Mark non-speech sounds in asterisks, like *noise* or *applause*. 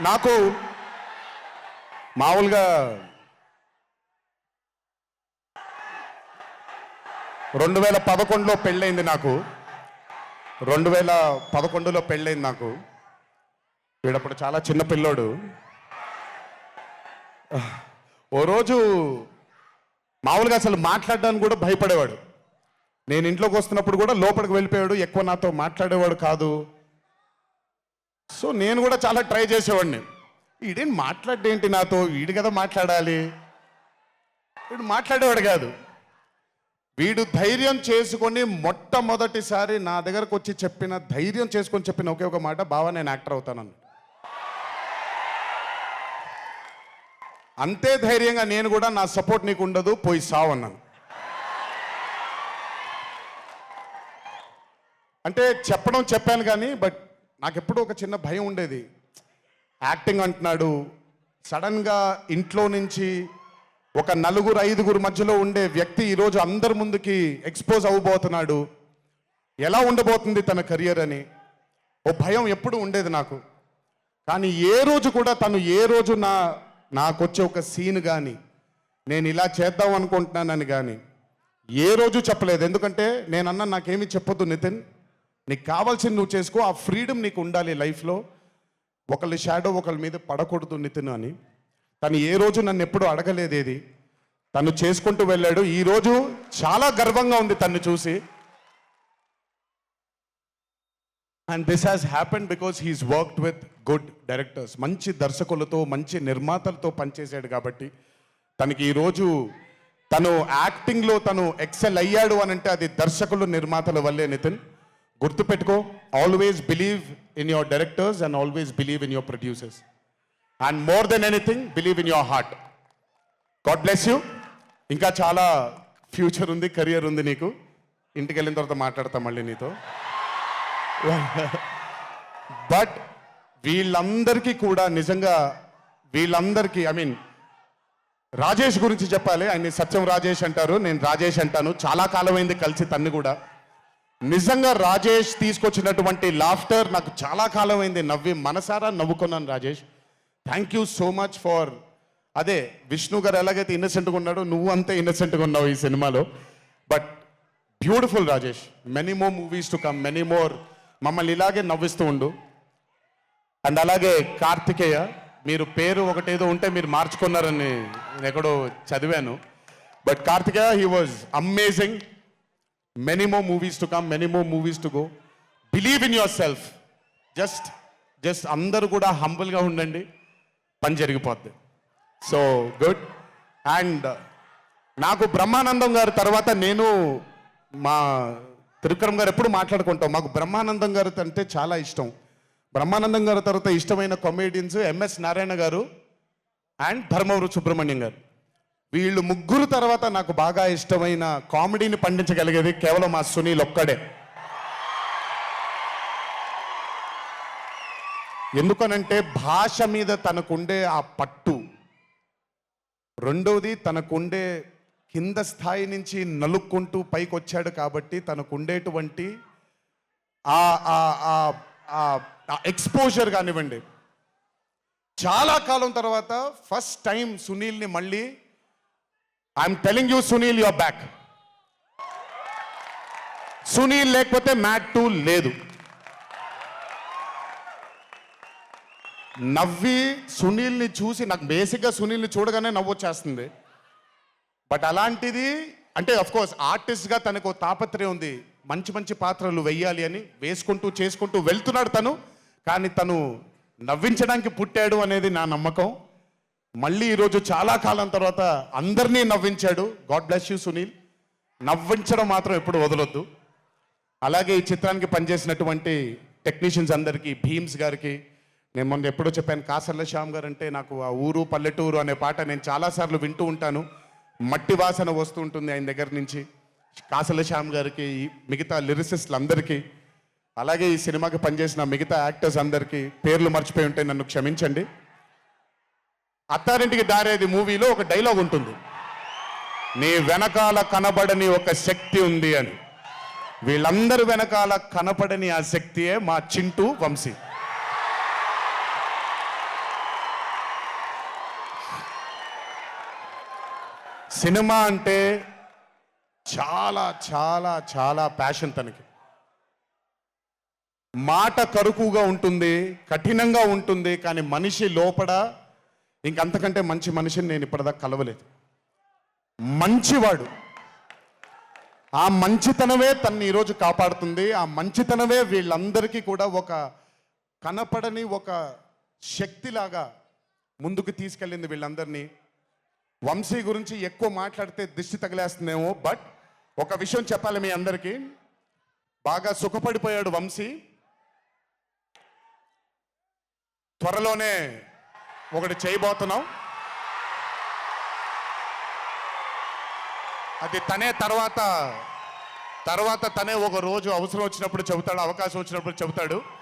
నాకు మామూలుగా రెండు వేల పదకొండులో పెళ్ళైంది నాకు. రెండు వేల పదకొండులో పెళ్ళైంది నాకు. వీడప్పుడు చాలా చిన్న పిల్లోడు. ఓ రోజు మామూలుగా అసలు మాట్లాడడానికి కూడా భయపడేవాడు. నేను ఇంట్లోకి వస్తున్నప్పుడు కూడా లోపలికి వెళ్ళిపోయాడు. ఎక్కువ నాతో మాట్లాడేవాడు కాదు. సో నేను కూడా చాలా ట్రై చేసేవాడిని. వీడేం మాట్లాడేంటి నాతో? వీడు కదా మాట్లాడాలి. వీడు మాట్లాడేవాడు కాదు. వీడు ధైర్యం చేసుకొని మొట్టమొదటిసారి నా దగ్గరకు వచ్చి చెప్పిన ధైర్యం చేసుకొని చెప్పిన ఒకే ఒక మాట బావా నేను యాక్టర్ అవుతానని అంతే ధైర్యంగా నేను కూడా నా సపోర్ట్ నీకు ఉండదు పోయి సావు అన్నాను. అంటే చెప్పడం చెప్పాను కానీ బట్ నాకు ఎప్పుడూ ఒక చిన్న భయం ఉండేది. యాక్టింగ్ అంటున్నాడు. సడన్గా ఇంట్లో నుంచి ఒక నలుగురు ఐదుగురు మధ్యలో ఉండే వ్యక్తి ఈరోజు అందరి ముందుకి ఎక్స్పోజ్ అవ్వబోతున్నాడు. ఎలా ఉండబోతుంది తన కెరియర్ అని. ఓ భయం ఎప్పుడు ఉండేది నాకు. కానీ ఏ రోజు కూడా తను ఏ రోజు నా నాకు వచ్చే ఒక సీన్ కానీ నేను ఇలా చేద్దాం అనుకుంటున్నానని కానీ ఏ రోజు చెప్పలేదు. ఎందుకంటే నేనన్నా నాకేమీ చెప్పొద్దు నితిన్. నీకు కావాల్సింది నువ్వు చేసుకో ఆ ఫ్రీడమ్ నీకు ఉండాలి లైఫ్లో. ఒకళ్ళ షాడో ఒకళ్ళ మీద పడకూడదు నితిన్ అని. తను ఏ రోజు నన్ను ఎప్పుడు అడగలేదేది తను చేసుకుంటూ వెళ్ళాడు. ఈరోజు చాలా గర్వంగా ఉంది తను చూసి. And this has happen because he's worked with good directors మంచి దర్శకులతో మంచి నిర్మాతలతో పనిచేశాడు కాబట్టి. తనకి ఈరోజు తను యాక్టింగ్లో తను ఎక్సెల్ అయ్యాడు అని అంటే అది దర్శకులు నిర్మాతల వల్లే నితిన్. గుర్తుపెట్టుకో always believe in your directors and always believe in your producers and more than anything believe in your heart God bless you ఇంకా చాలా ఫ్యూచర్ ఉంది కెరియర్ ఉంది నీకు. ఇంటికి వెళ్ళిన తర్వాత మాట్లాడతా మళ్ళీ నీతో. *laughs* బట్ వీళ్ళందరికీ కూడా నిజంగా వీళ్ళందరికీ ఐ మీన్ రాజేష్ గురించి చెప్పాలి. ఆయన సత్యం రాజేష్ అంటారు నేను రాజేష్ అంటాను. చాలా కాలమైంది కలిసి తన్ని కూడా. నిజంగా రాజేష్ తీసుకొచ్చినటువంటి లాఫ్టర్ నాకు చాలా కాలమైంది. నవ్వి మనసారా నవ్వుకున్నాను Rajesh. Thank you so much for అదే విష్ణు గారు ఎలాగైతే ఇన్నసెంట్గా ఉన్నాడో నువ్వు అంతే ఇన్నసెంట్గా ఉన్నావు ఈ సినిమాలో. But beautiful Rajesh. Many more movies to come many more మమ్మల్ని ఇలాగే నవ్విస్తూ ఉండు. అండ్ అలాగే కార్తికేయ మీరు పేరు ఒకటేదో ఉంటే మీరు మార్చుకున్నారని నేను ఎక్కడో చదివాను. But Karthikeya he was amazing many more movies to come many more movies to go believe in yourself just just అందరూ కూడా హంబుల్గా ఉండండి. పని జరిగిపోద్ది. సో గుడ్ అండ్ నాకు బ్రహ్మానందం గారి తర్వాత నేను మా త్రివిక్రమ్ గారు ఎప్పుడు మాట్లాడుకుంటాం. మాకు బ్రహ్మానందం గారు అంటే చాలా ఇష్టం. బ్రహ్మానందం గారి తర్వాత ఇష్టమైన కామెడియన్స్ ఎంఎస్ నారాయణ గారు అండ్ ధర్మవరు సుబ్రహ్మణ్యం గారు. వీళ్ళు ముగ్గురు తర్వాత నాకు బాగా ఇష్టమైన కామెడీని పండించగలిగేది కేవలం మా సునీల్ ఒక్కడే. ఎందుకనంటే భాష మీద తనకుండే ఆ పట్టు రెండవది తనకుండే కింద స్థాయి నుంచి నలుక్కుంటూ పైకి వచ్చాడు కాబట్టి తనకుండేటువంటి ఆ ఎక్స్పోజర్ కానివ్వండి. చాలా కాలం తర్వాత ఫస్ట్ టైం సునీల్ని మళ్ళీ I'm telling you Sunil your back Sunil లేకపోతే మ్యాట్ టూ లేదు. నవ్వి సునీల్ని చూసి నాకు బేసిక్గా సునీల్ని చూడగానే నవ్వు వచ్చేస్తుంది. బట్ అలాంటిది అంటే అఫ్ కోర్స్ ఆర్టిస్ట్గా తనకు తాపత్రయం ఉంది. మంచి మంచి పాత్రలు వెయ్యాలి అని వేసుకుంటూ చేసుకుంటూ వెళ్తున్నాడు తను. కానీ తను నవ్వించడానికి పుట్టాడు అనేది నా నమ్మకం. మళ్ళీ ఈరోజు చాలా కాలం తర్వాత అందరినీ నవ్వించాడు. గాడ్ బ్లెస్ యూ సునీల్ నవ్వించడం మాత్రం ఎప్పుడు వదలొద్దు. అలాగే ఈ చిత్రానికి పనిచేసినటువంటి టెక్నీషియన్స్ అందరికీ భీమ్స్ గారికి నేను మొన్న ఎప్పుడో చెప్పాను కాసర్ల శ్యామ్ గారు అంటే నాకు ఆ ఊరు పల్లెటూరు అనే పాట నేను చాలాసార్లు వింటూ ఉంటాను. మట్టి వాసన వస్తూ ఉంటుంది ఆయన దగ్గర నుంచి. కాసల శ్యామ్ గారికి మిగతా లిరిసిస్టులు అందరికీ అలాగే ఈ సినిమాకి పనిచేసిన మిగతా యాక్టర్స్ అందరికీ పేర్లు మర్చిపోయి ఉంటే నన్ను క్షమించండి. అత్తారింటికి దారేది మూవీలో ఒక డైలాగ్ ఉంటుంది. నీ వెనకాల కనబడని ఒక శక్తి ఉంది అని. వీళ్ళందరి వెనకాల కనపడని ఆ శక్తియే మా చింటూ వంశీ. సినిమా అంటే చాలా చాలా చాలా ప్యాషన్ తనకి. మాట కరుకుగా ఉంటుంది కఠినంగా ఉంటుంది కానీ మనిషి లోపల ఇంకంతకంటే మంచి మనిషిని నేను ఇప్పటిదాకా కలవలేదు. మంచివాడు. ఆ మంచితనమే తన్ని ఈరోజు కాపాడుతుంది. ఆ మంచితనమే వీళ్ళందరికీ కూడా ఒక కనపడని ఒక శక్తిలాగా ముందుకు తీసుకెళ్ళింది వీళ్ళందరినీ. వంశీ గురించి ఎక్కువ మాట్లాడితే దిష్టి తగిలేస్తుందేమో బట్ ఒక విషయం చెప్పాలి మీ అందరికీ. బాగా సుఖపడిపోయాడు వంశీ. త్వరలోనే ఒకటి చేయబోతున్నాం. అది తనే తర్వాత తర్వాత తనే ఒక రోజు అవసరం వచ్చినప్పుడు చెబుతాడు అవకాశం వచ్చినప్పుడు చెబుతాడు.